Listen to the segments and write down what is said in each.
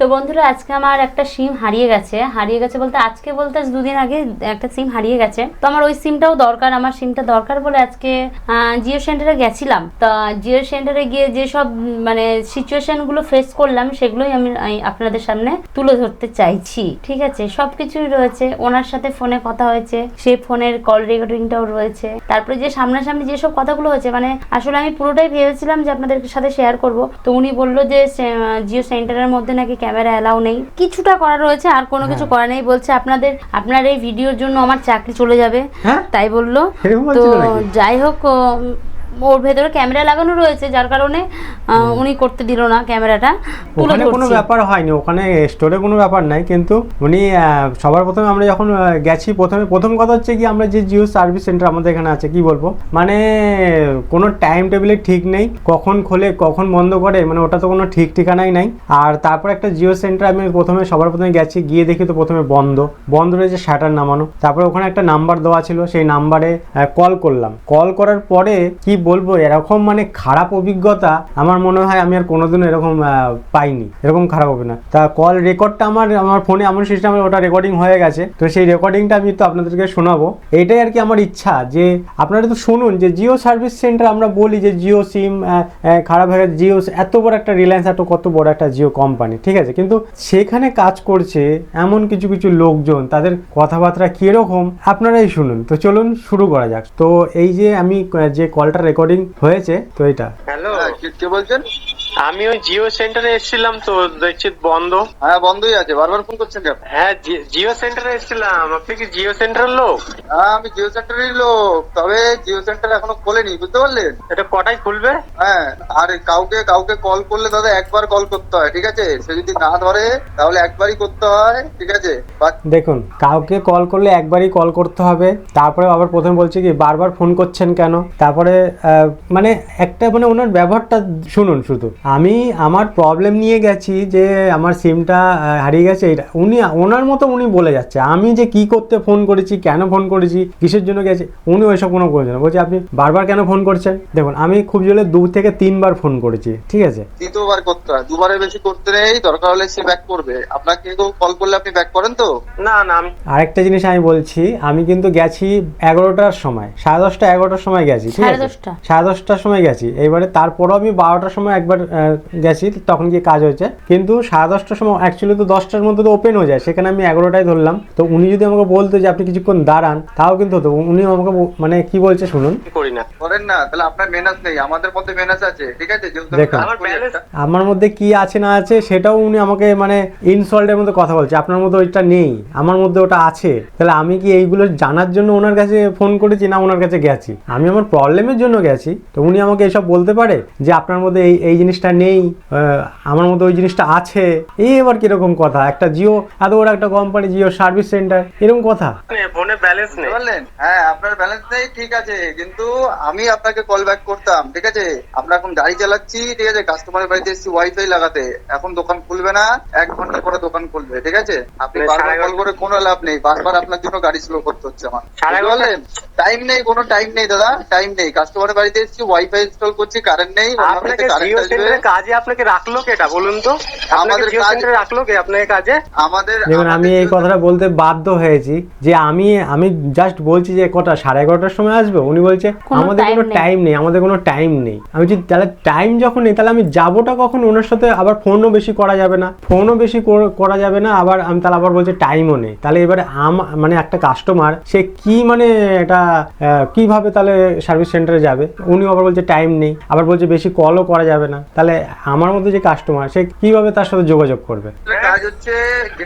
তো বন্ধুরা, আজকে আমার একটা সিম হারিয়ে গেছে। হারিয়ে গেছে বলতে আজকে বলতে দুদিন আগে একটা সিম হারিয়ে গেছে। তো আমার ওই সিমটাও দরকার, আমার সিমটা দরকার বলে আজকে জিও সেন্টারে গেছিলাম। তা জিও সেন্টারে গিয়ে যেসব মানে সিচুয়েশনগুলো ফেস করলাম, সেগুলোই আমি আপনাদের সামনে তুলে ধরতে চাইছি। ঠিক আছে? সব কিছুই রয়েছে। ওনার সাথে ফোনে কথা হয়েছে। সেই ফোনের কল রেকর্ডিংটাও রয়েছে। তারপরে যে সামনাসামনি যেসব কথাগুলো হয়েছে মানে আসলে আমি পুরোটাই ভেবেছিলাম যে আপনাদের সাথে শেয়ার করব। তো উনি বলল যে জিও সেন্টারের মধ্যে নাকি ক্যামেরা অ্যালাউ নেই। কিছুটা করা রয়েছে আর কোনো কিছু করা নেই। বলছে আপনাদের আপনার এই ভিডিওর জন্য আমার চাকরি চলে যাবে। হ্যাঁ? তাই বলল। তো যাই হোক ওর ভেতরে ক্যামেরা লাগানো রয়েছে যার কারণে উনি করতে দিল না ক্যামেরাটা ওখানে কোনো ব্যাপার হয়নি ওখানে স্টোরে কোনো ব্যাপার নাই কিন্তু উনি সবার প্রথমে আমরা যখন গেছি প্রথমে প্রথম কথা হচ্ছে কি আমরা যে জিও সার্ভিস সেন্টার আমাদের এখানে আছে কি বলব? মানে কোনো টাইম টেবিলে ঠিক নেই কখন খোলে কখন বন্ধ করে মানে ওটা তো কোনো ঠিক ঠিকানাই নাই। আর তারপর একটা জিও সেন্টার আমি প্রথমে সবার প্রথমে গেছি গিয়ে দেখি তো প্রথমে বন্ধ। বন্ধ রয়েছে শাটার নামানো। তারপরে ওখানে একটা নাম্বার দেওয়া ছিল সেই নাম্বারে কল করলাম। কল করার পরে কি বলব, এরকম মানে খারাপ অভিজ্ঞতা আমার মনে হয় আমি আর কোনোদিনও এরকম পাইনি। এরকম খারাপ হবে না তা কল রেকর্ডটা আমার আমার ফোনে এমন সিস্টেমে ওটা রেকর্ডিং হয়ে গেছে। তো সেই রেকর্ডিংটা আমি তো আপনাদেরকে শোনাবো। এটাই আর কি আমার ইচ্ছা যে, আপনারা তো শুনুন যে জিও সার্ভিস সেন্টার আমরা বলি যে জিও সিম খারাপ হয়ে গেছে। জিও এত বড় একটা রিলায়েন্স, এত, কত বড় একটা জিও কোম্পানি, ঠিক আছে? কিন্তু সেখানে কাজ করছে এমন কিছু কিছু লোকজন, তাদের কথাবার্তা কীরকম, আপনারাই শুনুন। তো চলুন শুরু করা যাক। তো এই যে আমি যে কলটা রেকর্ডিং হয়েছে তো এটা। হ্যালো হ্যাঁ, কে- কে বলছেন? আমি ওই জিও সেন্টারে এসেছিলাম তো দেখছি বন্ধ। হ্যাঁ বন্ধই আছে বারবার ফোন করছেন কেন? হ্যাঁ জিও সেন্টারে এসেছিলাম। আপনি কি জিও সেন্টারের লোক? হ্যাঁ আমি জিও সেন্টারেরই লোক তবে জিও সেন্টার এখনও খোলেনি বুঝতে পারলেন? এটা কটায় খুলবে? হ্যাঁ আর কাউকে কাউকে কল করলে দাদা একবার কল করতে হয় ঠিক আছে? সে যদি না ধরে তাহলে একবারই করতে হয় ঠিক আছে? বা- দেখুন কাউকে কল করলে একবারই কল করতে হবে। তারপরে আবার প্রথমে বলছে কি বারবার ফোন করছেন কেন? তারপরে আহ, মানে একটা মানে ওনার ব্যবহারটা শুনুন শুধু। আমি আমার প্রবলেম নিয়ে গেছি যে আমার সিমটা হারিয়ে গেছে। এটা উনি ওনার মতো উনি বলে যাচ্ছে। আমি যে কি করতে ফোন করেছি কেন ফোন করেছি কিসের জন্য গেছি উনি ওইসব কোনো করছেন না। বলছে আপনি বারবার কেন ফোন করছেন? দেখুন আমি খুব জোরে দু থেকে তিনবার ফোন করেছি ঠিক আছে? দ্বিতীয়বার করতে হয়। দুবারের বেশি করতে নেই দরকার হলে সে ব্যাক করবে। আপনাকে কেউ কল করলে আপনি ব্যাক করেন তো? না না আমি আরেকটা জিনিস আমি বলছি আমি কিন্তু গেছি এগারোটার সময় সাড়ে দশটা এগারোটার সময় গেছি ঠিক সাড়ে আছে দশটা। সাড়ে দশটার সময় গেছি। এবারে তারপরও আমি বারোটার সময় একবার গেছি তখন গিয়ে কাজ হয়েছে। কিন্তু সাড়ে দশটার সময় অ্যাকচুয়ালি তো দশটার মধ্যে তো ওপেন হয়ে যায় সেখানে আমি এগারোটায় ধরলাম। তো উনি যদি আমাকে বলতো যে আপনি কিছুক্ষণ দাঁড়ান তাও কিন্তু হতো। উনি আমাকে মানে কি বলছে শুনুন। করি না। করেন না তাহলে আপনার মেনাস নেই আমাদের মধ্যে মেনাস আছে ঠিক আছে? দেখুন। আমার মধ্যে কি আছে না আছে সেটাও উনি আমাকে মানে ইনসল্টের মধ্যে কথা বলছে। আপনার মধ্যে ওইটা নেই আমার মধ্যে ওটা আছে। তাহলে আমি কি এইগুলো জানার জন্য ওনার কাছে ফোন করেছি না ওনার কাছে গেছি? আমি আমার প্রবলেমের জন্য গেছি। তো উনি আমাকে এসব বলতে পারে যে আপনার মধ্যে এই এই জিনিসটা নেই আমার মধ্যে ওই জিনিসটা আছে। এই এবার কীরকম কথা? একটা জিও এত বড় একটা কোম্পানি জিও সার্ভিস সেন্টার এরকম কথা? ফোনে ব্যালেন্স নেই। পারলেন হ্যাঁ আপনার ব্যালেন্স নেই ঠিক আছে কিন্তু আমি আপনাকে কল ব্যাক করতাম ঠিক আছে? আমরা এখন গাড়ি চালাচ্ছি ঠিক আছে? কাস্টমারের বাড়িতে এসেছি ওয়াইফাই লাগাতে। এখন দোকান খুলবে না এক ঘণ্টা পরে দোকান খুলবে ঠিক আছে? আপনি মানে বারবার কল করে কোনো লাভ নেই বারবার আপনার জন্য গাড়ি স্লো করতে হচ্ছে আমার। বুঝতে টাইম নেই কোনো টাইম নেই দাদা টাইম নেই। কাস্টমারের বাড়িতে এসেছি ওয়াইফাই ইনস্টল করছি কারেন্ট নেই আপনাকে কারেন্ট জিও আসবে। সেন্টারে কাজে আপনাকে রাখল কেটা বলুন তো? আমাদের কাজ- রাখল কে আপনাকে কাজে? আমাদের দেখুন আমি এই কথাটা বলতে বাধ্য হয়েছি যে আমি আমি জাস্ট বলছি যে কটা সাড়ে এগারোটার সময় আসবে? উনি বলছে আমাদের কোনো টাইম নেই আমাদের কোনো টাইম নেই। আমি যদি তাহলে টাইম যখন নেই তাহলে আমি যাবোটা কখন? ওনার সাথে আবার ফোনও বেশি করা যাবে না। ফোনও বেশি কর- করা যাবে না আবার আমি তাহলে আবার বলছে টাইমও নেই। তাহলে এবারে আম মানে একটা কাস্টমার সে কি মানে এটা আহ, কীভাবে তাহলে সার্ভিস সেন্টারে যাবে? উনি আবার বলছে টাইম নেই। আবার বলছে বেশি কলও করা যাবে না। তাহলে আমার মধ্যে যে কাস্টমার সে কীভাবে তার সাথে যোগাযোগ করবে? কাজ হচ্ছে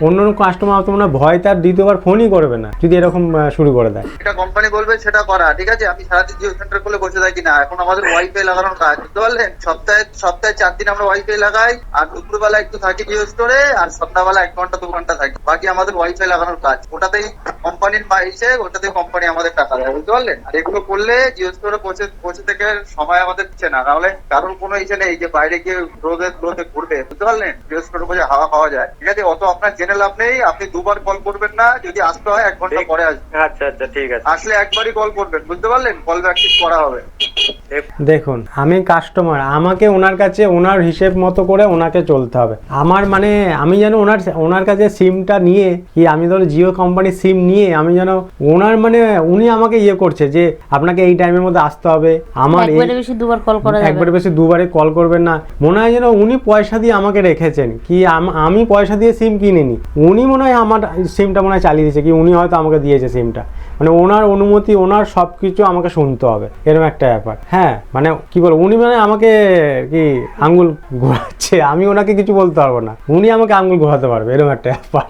অন্য কাস্টমার তো মনে ভয় তার দ্বিতীয়বার ফোনই করবে না যদি এরকম শুরু করে দেয়। এটা কোম্পানি বলবে সেটা করা ঠিক আছে? আমি সারাদিন জিও সেন্টার খুলে বসে থাকি না এখন আমাদের ওয়াইফাই লাগানোর কাজ বুঝতে পারলেন? সপ্তাহে সপ্তাহে চার দিন আমরা ওয়াইফাই লাগাই আর দুপুরবেলা একটু থাকি জিও স্টোরে আর সন্ধ্যাবেলা এক ঘণ্টা দু ঘণ্টা থাকি। বাকি আমাদের ওয়াইফাই লাগানোর কাজ। ওটাতেই কোম্পানির পাইছে ওটাতেই কোম্পানি আমাদের টাকা দেয় বুঝতে পারলেন? আর এগুলো করলে জিও স্টোরে পৌঁছে পৌঁছে থেকে সময় আমাদের দিচ্ছে না। তাহলে কারোর কোনো ইচ্ছে নেই যে বাইরে গিয়ে রোদে রোদে ঘুরবে বুঝতে পারলেন? জিওস্টোরের উপরে হাওয়া খাওয়া যায়। ঠিক আছে অত আপনার জেনে লাভ নেই আপনি দুবার কল করবেন না যদি আসতে হয় এক ঘণ্টা। পরে আসবেন। আচ্ছা আচ্ছা ঠিক আছে। আসলে একবারই কল করবেন বুঝতে পারলেন? কল ব্যাক করা হবে। দেখুন আমি কাস্টমার আমাকে ওনার কাছে ওনার হিসেব মতো করে ওনাকে চলতে হবে। আমার মানে আমি যেন ওনার ওনার কাছে সিমটা নিয়ে কি আমি ধরো জিও কোম্পানির সিম নিয়ে আমি যেন ওনার মানে উনি আমাকে ইয়ে করছে যে আপনাকে এই টাইমের মধ্যে আসতে হবে। আমার একবারে বেশি দুবার কল করা যাবে। একবারে বেশি দুবারে কল করবেন না। মনে হয় যেন উনি পয়সা দিয়ে আমাকে রেখেছেন। কি আমি পয়সা দিয়ে সিম কিনিনি। উনি মনে হয় আমার সিমটা মনে হয় চালিয়ে দিয়েছে, কি উনি হয়তো আমাকে দিয়েছে সিমটা মানে ওনার অনুমতি ওনার সব কিছু আমাকে শুনতে হবে। এরকম একটা ব্যাপার। হ্যাঁ মানে কি বলব উনি মানে আমাকে কি আঙ্গুল ঘোরাচ্ছে আমি ওনাকে কিছু বলতে পারব না। উনি আমাকে আঙ্গুল ঘোরাতে পারবে এরকম একটা ব্যাপার।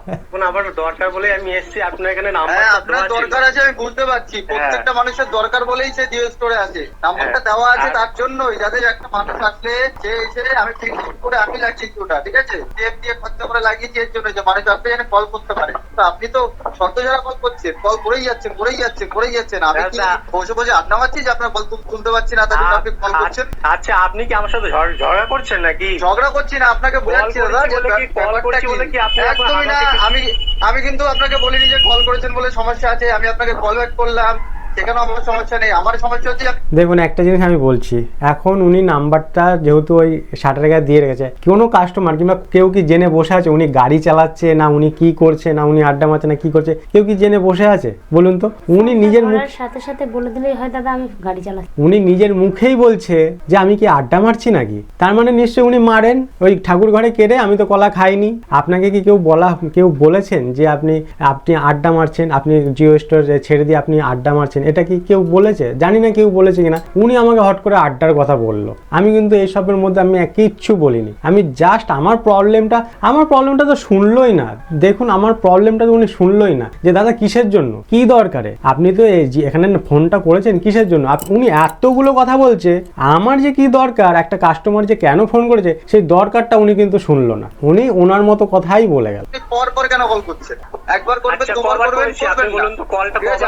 আবার দরকার বলে আমি এসেছি আপনার এখানে নাম্বার হ্যাঁ আপনার দরকার আছে আমি বুঝতে পারছি। প্রত্যেকটা মানুষের দরকার বলেই সে জিও স্টোরে আছে নাম্বারটা হ্যাঁ। দেওয়া আছে তার জন্যই যাদের একটা মানুষ আসলে সে এসে আমি ঠিক করে আমি লাগিয়েছি ওটা ঠিক আছে? টেপ দিয়ে খরচা করে লাগিয়েছি এর জন্য যে মানুষ আপনি যেন কল করতে পারে। তো আপনি তো সদ্য যারা কল করছেন কল করেই যাচ্ছেন করেই যাচ্ছেন করেই যাচ্ছেন। আমি কি আচ্ছা। বসে বসে আড্ডা মারছি যে আপনার কল তুলতে পারছি না জন্য আপনি কল করছেন? আচ্ছা আপনি কি আমার সাথে ঝগড়া করছেন নাকি? ঝগড়া করছি না আপনাকে বোঝাচ্ছি দাদা বলে কি- কল করছি বলে কি আপনি একদমই না আমি আমি কিন্তু আপনাকে বলিনি যে কল করেছেন বলে সমস্যা আছে আমি আপনাকে কল ব্যাক করলাম। সেখানে আমার সমস্যা নেই আমার সমস্যা হচ্ছে দেখুন একটা জিনিস আমি বলছি। এখন উনি নাম্বারটা যেহেতু ওই শাটার গায়ে দিয়ে রেখেছে কোনো কাস্টমার কিংবা কেউ কি জেনে বসে আছে উনি গাড়ি চালাচ্ছে না উনি কি করছে না উনি আড্ডা মারছে না কি করছে? কেউ কি জেনে বসে আছে? বলুন তো। উনি নিজের মুখ সাথে সাথে বলে দিলেই হয় দাদা আমি গাড়ি চালাচ্ছি। উনি নিজের মুখেই বলছে যে আমি কি আড্ডা মারছি নাকি? তার মানে নিশ্চয়ই উনি মারেন। ওই ঠাকুর ঘরে কেড়ে আমি তো কলা খাইনি। আপনাকে কি কেউ বলা কেউ বলেছেন যে আপনি আপনি আড্ডা মারছেন আপনি জিও স্টোর ছেড়ে দিয়ে আপনি আড্ডা মারছেন? এটা কি কেউ বলেছে? জানি না কেউ বলেছে কিনা। উনি আমাকে হট করে আড্ডার কথা বলল। আমি কিন্তু এইসবের মধ্যে আমি কিচ্ছু বলিনি। আমি জাস্ট আমার প্রবলেমটা আমার প্রবলেমটা তো শুনলোই না। দেখুন আমার প্রবলেমটা তো উনি শুনলোই না। যে দাদা কিসের জন্য? কি দরকারে? আপনি তো এই যে এখানে ফোনটা করেছেন কিসের জন্য? আপ- উনি এতগুলো কথা বলছে আমার যে কি দরকার? একটা কাস্টমার যে কেন ফোন করেছে সেই দরকারটা উনি কিন্তু শুনলো না। উনি ওনার মতো কথাই বলে গেল। পর পর কেন কল করছেন একবার করবেন আচ্ছা, দুবার করবেন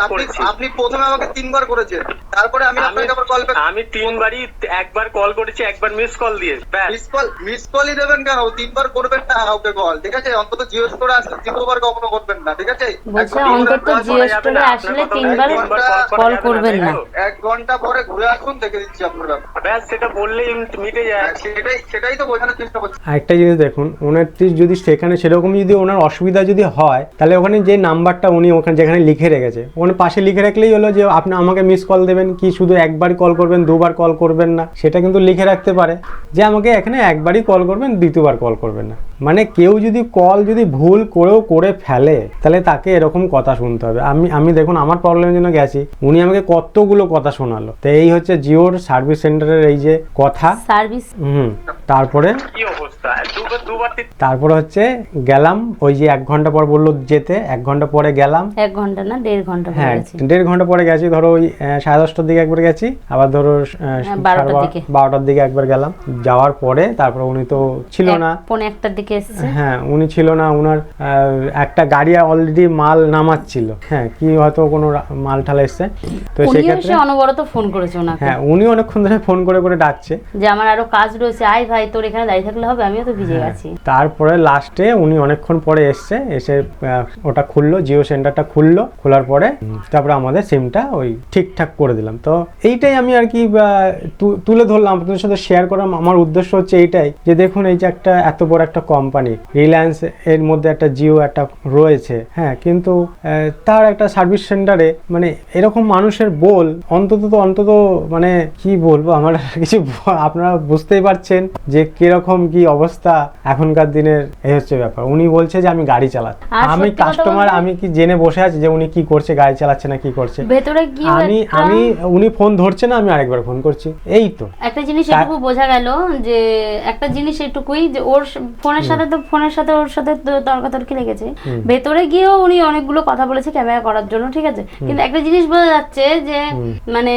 করেছি? আপনি প্রথমে আমাকে তিনবার করেছেন তারপরে আমি আপনাকে আবার কল ব্যাক আমি তিনবারই একবার কল করেছি একবার মিস কল ব্যাস। মিস কল মিস কলই দেবেন কেন? তিনবার করবেন না কাউকে কল ঠিক আছে? অন্তত জিও স্টোরে আসলে দ্বিতীয়বার কখনো করবেন না ঠিক আছে? বলছে অন্তত জিও করা। আসলে তিনবার কল করবেন না। এক ঘণ্টা পরে ঘুরে আসুন দেখে দিচ্ছি আপনার। ব্যাস সেটা বললেই মিটে যায়। হ্যাঁ, সেটাই সেটাই তো বোঝানোর চেষ্টা করছি। আরেকটা জিনিস দেখুন ওনার যদি সেখানে সেরকম যদি ওনার অসুবিধা যদি হয় তাহলে ওখানে যে নাম্বারটা উনি ওখানে যেখানে লিখে রেখেছে ওখানে পাশে লিখে রাখলেই হলো যে আপনি আমাকে মিস কল দেবেন, কি শুধু একবার কল করবেন, দুবার কল করবেন না, সেটা কিন্তু লিখে রাখতে পারে। যে আমাকে এখানে একবারই কল করবেন, দ্বিতীয়বার কল করবেন না। মানে কেউ যদি কল যদি ভুল করেও করে ফেলে তাহলে তাকে এরকম কথা শুনতে হবে। আমি আমি দেখুন আমার প্রবলেমের জন্য গেছি। উনি আমাকে কতগুলো কথা শোনালো। তো এই হচ্ছে জিওর সার্ভিস সেন্টারের এই যে কথা। সার্ভিস হুম তারপরে? কি অবস্থা? দুবার দুবার তিন- তারপরে হচ্ছে গেলাম ওই যে এক ঘণ্টা পর বলল যেতে এক ঘণ্টা পরে গেলাম। এক ঘণ্টা না দেড় ঘণ্টা হয়ে হ্যাঁ দেড় ঘণ্টা পরে গেছি ধরো ওই সাড়ে দশটার দিকে একবার গেছি আবার ধরো সাড়ে বারোটার বারো- দিকে। দিকে একবার গেলাম। যাওয়ার পরে তারপরে উনি তো ছিল না। পৌনে একটার দিকে এসছে? হ্যাঁ উনি ছিল না আহ, একটা গাড়ি অলরেডি মাল নামাচ্ছিল। হ্যাঁ কি হয়তো কোনো মাল ঠাল এসছে। তো সেক্ষেত্রে এসে অনবরত ফোন করেছে ওনাকে। হ্যাঁ উনি অনেকক্ষণ ধরে ফোন করে করে ডাকছে। যে আমার আরও কাজ রয়েছে আয় ভাই তোর এখানে দাঁড়িয়ে থাকলে হবে আমিও তো ভিজে হ্যাঁ। গেছি তারপরে লাস্টে উনি অনেকক্ষণ পরে এসছে এসে ওটা খুললো জিও সেন্টারটা খুললো খোলার পরে তারপরে আমাদের সিমটা ওই ঠিকঠাক করে দিলাম। তো এইটাই আমি আর কি তুলে ধরলাম। আপনাদের সাথে শেয়ার করার আমার উদ্দেশ্য হচ্ছে এইটাই যে দেখুন এই যে একটা এত বড় একটা কোম্পানি রিলায়েন্স এর মধ্যে একটা জিও একটা রয়েছে হ্যাঁ কিন্তু তার একটা সার্ভিস সেন্টারে মানে এরকম মানুষের বল অন্তত তো অন্তত মানে কি বলব আমার কিছু আপনারা বুঝতেই পারছেন যে কীরকম কি অবস্থা এখনকার দিনের এই হচ্ছে ব্যাপার। উনি বলছে যে আমি গাড়ি চালাচ্ছি। আমি কাস্টমার আমি কি জেনে বসে আছি যে উনি কি করছে গাড়ি চালাচ্ছে না কি করছে? ভেতরে আমি আমি উনি ফোন ধরছে না আমি আরেকবার ফোন করছি। এই তো। একটা জিনিস এটুকু বোঝা গেল যে একটা জিনিস এটুকুই যে ওর ফোনের সাথে তো ফোনের সাথে ওর সাথে তর্কাতর্কি লেগেছে। ভেতরে গিয়েও উনি অনেকগুলো কথা বলেছে ক্যামেরা করার জন্য ঠিক আছে? কিন্তু একটা জিনিস বোঝা যাচ্ছে যে মানে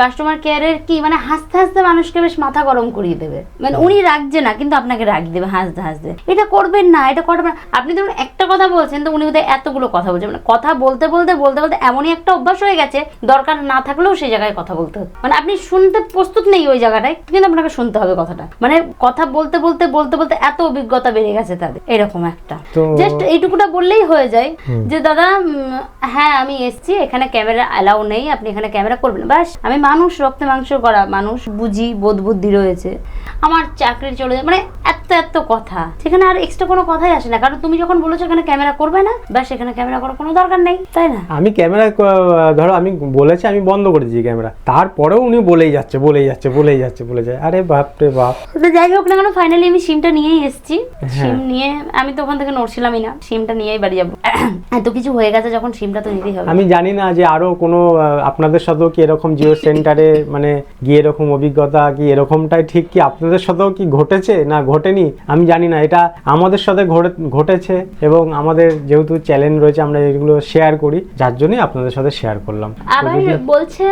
কাস্টমার কেয়ারের কি মানে হাসতে হাসতে মানুষকে বেশ মাথা গরম করিয়ে দেবে। মানে উনি রাখছে না কিন্তু আপনাকে রাখিয়ে দেবে হাসতে হাসতে। এটা করবেন না এটা করবেন। আপনি ধরুন একটা কথা বলছেন তো উনি বোধহয় এতগুলো কথা বলছেন। মানে কথা বলতে বলতে বলতে বলতে এমনই একটা অভ্যাস হয়ে গেছে দরকার না থাকলেও সেই জায়গায় কথা বলতে হচ্ছে। মানে আপনি শুনতে প্রস্তুত নেই ওই জায়গাটায় কিন্তু আপনাকে শুনতে হবে কথাটা। মানে কথা বলতে বলতে বলতে বলতে এত অভিজ্ঞতা বেড়ে গেছে তাদের এরকম একটা। জাস্ট এইটুকুটা বললেই হয়ে যায় যে দাদা উম, হ্যাঁ আমি এসছি এখানে ক্যামেরা অ্যালাউ নেই আপনি এখানে ক্যামেরা করবেন বাস ব্যাস আমি মানুষ রক্তে মাংস করা মানুষ বুঝি বোধ বুদ্ধি রয়েছে। আমার চাকরি চলে যায় মানে এত এত কথা। সেখানে আর এক্সট্রা কোনো কথাই আসে না। কারণ তুমি যখন বলেছ এখানে ক্যামেরা করবে না ব্যাস এখানে ক্যামেরা করার কোনো দরকার নেই তাই না? আমি ক্যামেরা ধরো আমি বলেছি আমি বন্ধ করে দিয়েছি ক্যামেরা তারপরেও উনি বলেই যাচ্ছে বলেই যাচ্ছে বলেই যাচ্ছে বলে যায় আরে বাপ রে বাপ। তো যাই হোক না কেন ফাইনালি আমি সিমটা নিয়েই এসেছি। হ্যাঁ। সিম নিয়ে আমি তো ওখান থেকে নড়ছিলামই না। সিমটা নিয়েই বাড়ি যাব। এত কিছু হয়ে গেছে যখন সিমটা তো নিতেই হবে। আমি জানি না যে আরও কোনো আপনাদের সাথেও কি এরকম জিও সেন্টারে মানে গিয়ে এরকম অভিজ্ঞতা কি এরকমটাই ঠিক কি আপনাদের সাথেও কি ঘটেছে? না ঘটেনি। আমি জানি না। এটা আমাদের সাথে ঘটে- ঘটেছে এবং আমাদের যেহেতু চ্যালেঞ্জ রয়েছে আমরা এগুলো শেয়ার করি যার জন্যই আপনাদের সাথে শেয়ার করলাম। আবার বলছে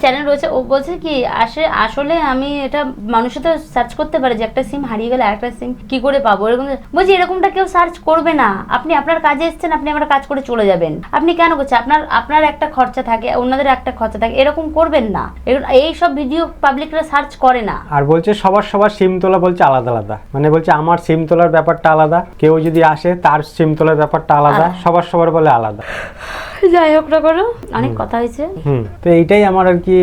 চ্যানেল রয়েছে ও বলছে কি আসে আসলে আমি এটা মানুষে তো সার্চ করতে পারে যে একটা সিম হারিয়ে গেলে একটা সিম কি করে পাবো? এরকম বলছি এরকমটা কেউ সার্চ করবে না। আপনি আপনার কাজে এসেছেন আপনি আমার কাজ করে চলে যাবেন। আপনি কেন করছেন? আপনার আপনার একটা খরচা থাকে অন্যদের একটা খরচা থাকে এরকম করবেন না। এই সব ভিডিও পাবলিকরা সার্চ করে না। আর বলছে সবার সবার সিম তোলা বলছে আলাদা আলাদা। মানে বলছে আমার সিম তোলার ব্যাপারটা আলাদা কেউ যদি আসে তার সিম তোলার ব্যাপারটা আলাদা সবার সবার বলে আলাদা। যাই হোক না করো অনেক কথা হয়েছে। হুম তো এইটাই আমার আর কি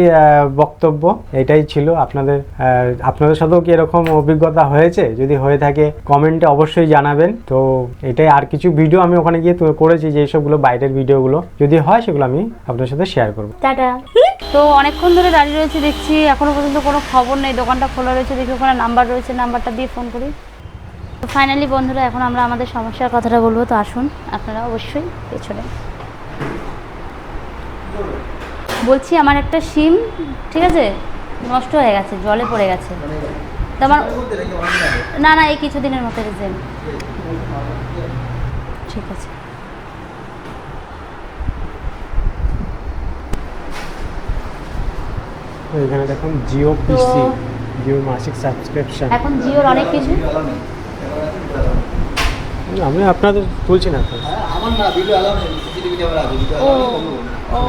বক্তব্য এটাই ছিল আপনাদের আপনাদের সাথেও কি এরকম অভিজ্ঞতা হয়েছে? যদি হয়ে থাকে কমেন্টে অবশ্যই জানাবেন। তো এটাই আর কিছু ভিডিও আমি ওখানে গিয়ে করেছি যে সবগুলো বাইরের ভিডিওগুলো যদি হয় সেগুলো আমি আপনাদের সাথে শেয়ার করব। টাটা। তো অনেকক্ষণ ধরে দাঁড়িয়ে রয়েছে দেখছি, এখনও পর্যন্ত কোনো খবর নেই, দোকানটা খোলা রয়েছে, দেখি ওখানে নাম্বার রয়েছে নাম্বারটা দিয়ে ফোন করি। তো ফাইনালি বন্ধুরা, এখন আমরা আমাদের সমস্যার কথাটা বলব, তো আসুন, আপনারা অবশ্যই পেছনে। বলছি, আমার একটা সিম, ঠিক আছে? নষ্ট হয়ে গেছে, জলে পড়ে গেছে। তো আমার না না, এই কিছুদিনের মতো রিজেন ঠিক আছে। এখানে দেখুন জিও পিসি জিও মাসিক সাবস্ক্রিপশন এখন জিওর অনেক কিছু? আমি আপনাদের তুলছি না তো আমার না ভিডিও অ্যালাউ নেই সিসিটিভি ক্যামেরা আছে ভিডিও ও ও।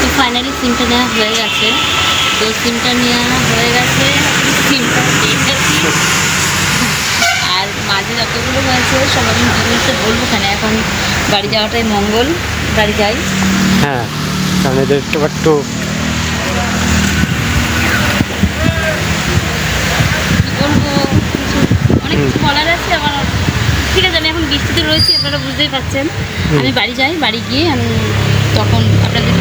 তো ফাইনালি সিমটা নেওয়া হয়ে গেছে। তো সিমটা নেওয়া হয়ে গেছে। সিমটা গেছি আর মাঝে যতগুলো হয়েছে সব আমি ডিটেলসে বলব কেন? এখন বাড়ি যাওয়াটাই মঙ্গল। বাড়ি যাই। হ্যাঁ কারণ এদের একটু একটু কি বলব অনেক কিছু বলার আছে আমার ঠিক আছে আমি এখন বৃষ্টিতে রয়েছি আপনারা বুঝতেই পারছেন। আমি বাড়ি যাই বাড়ি গিয়ে আমি তখন আপনাদের